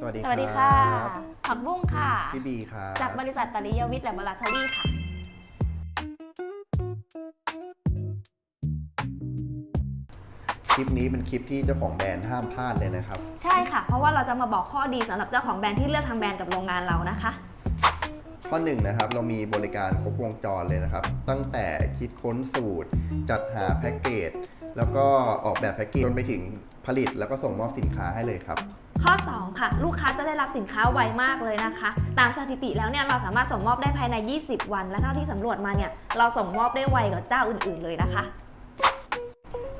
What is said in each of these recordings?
สวัสดีสวัสดีค่ะรับผักบุ้งค่ะ พี่บีครับจากบริษัทตริยวิทย์และบราทอรี่ค่ะ คลิปนี้เป็นคลิปที่เจ้าของแบรนด์ห้ามพลาดเลยนะครับ ใช่ค่ะ เพราะว่าเราจะมาบอกข้อดีสำหรับเจ้าของแบรนด์ที่เลือกทำแบรนด์กับโรงงานเรานะคะ ข้อหนึ่งนะครับ เรามีบริการครบวงจรเลยนะครับ ตั้งแต่คิดค้นสูตร จัดหาแพ็กเกจ แล้วก็ออกแบบแพ็กเกจจนไปถึงผลิต แล้วก็ส่งมอบสินค้าให้เลยครับ ข้อ 2 ค่ะ ลูกค้าจะได้รับสินค้าไวมากเลยนะคะ ตามสถิติแล้วเนี่ยเราสามารถส่งมอบได้ภายใน 20 วัน และเท่าที่สำรวจมาเนี่ยเราส่งมอบได้ไวกว่าเจ้าอื่น ๆ เลยนะคะ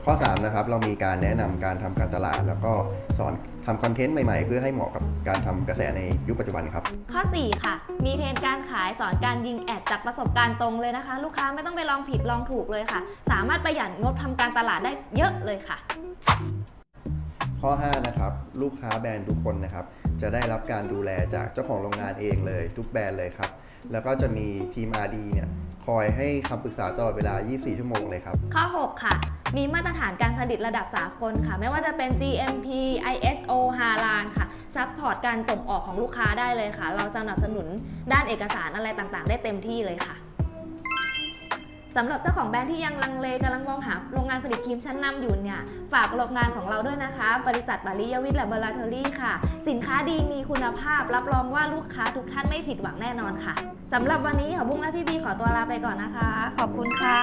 ข้อ 3 นะครับ เรามีการแนะนำการทำการตลาด แล้วก็สอนทำคอนเทนต์ใหม่ๆ เพื่อให้เหมาะกับการทำกระแสในยุคปัจจุบันครับ ข้อ 4 ค่ะ มีเทรนการขายสอนการยิงแอดจากประสบการณ์ตรงเลยนะคะ ลูกค้าไม่ต้องไปลองผิดลองถูกเลยค่ะ สามารถประหยัดงบทำการตลาดได้เยอะเลยค่ะ ข้อ 5 นะครับ ลูกค้าแบรนด์ทุกคนนะครับ จะได้รับการดูแลจากเจ้าของโรงงานเองเลย ทุกแบรนด์เลยครับ แล้วก็จะมีทีม RD เนี่ยคอยให้คำปรึกษาตลอดเวลา 24 ชั่วโมงเลยครับ ข้อ 6 ค่ะ มีมาตรฐานการผลิตระดับสากลค่ะ ไม่ว่าจะเป็น GMP ISO ฮาลานค่ะซัพพอร์ตการส่งออกของลูกค้าได้เลยค่ะ เราสนับสนุนด้านเอกสารอะไรต่างๆ ได้เต็มที่เลยค่ะ สำหรับเจ้าของแบรนด์ที่ยังลังเลกำลังมองหาโรงงานผลิตครีมชั้นนำอยู่เนี่ย ฝากโรงงานของเราด้วยนะคะ บริษัทบาลียวิทย์แลบอราเทอรี่ค่ะ สินค้าดีมีคุณภาพ รับรองว่าลูกค้าทุกท่านไม่ผิดหวังแน่นอนค่ะสำหรับวันนี้ขอบุ้งและพี่บีขอตัวลาไปก่อนนะคะ ขอบคุณค่ะ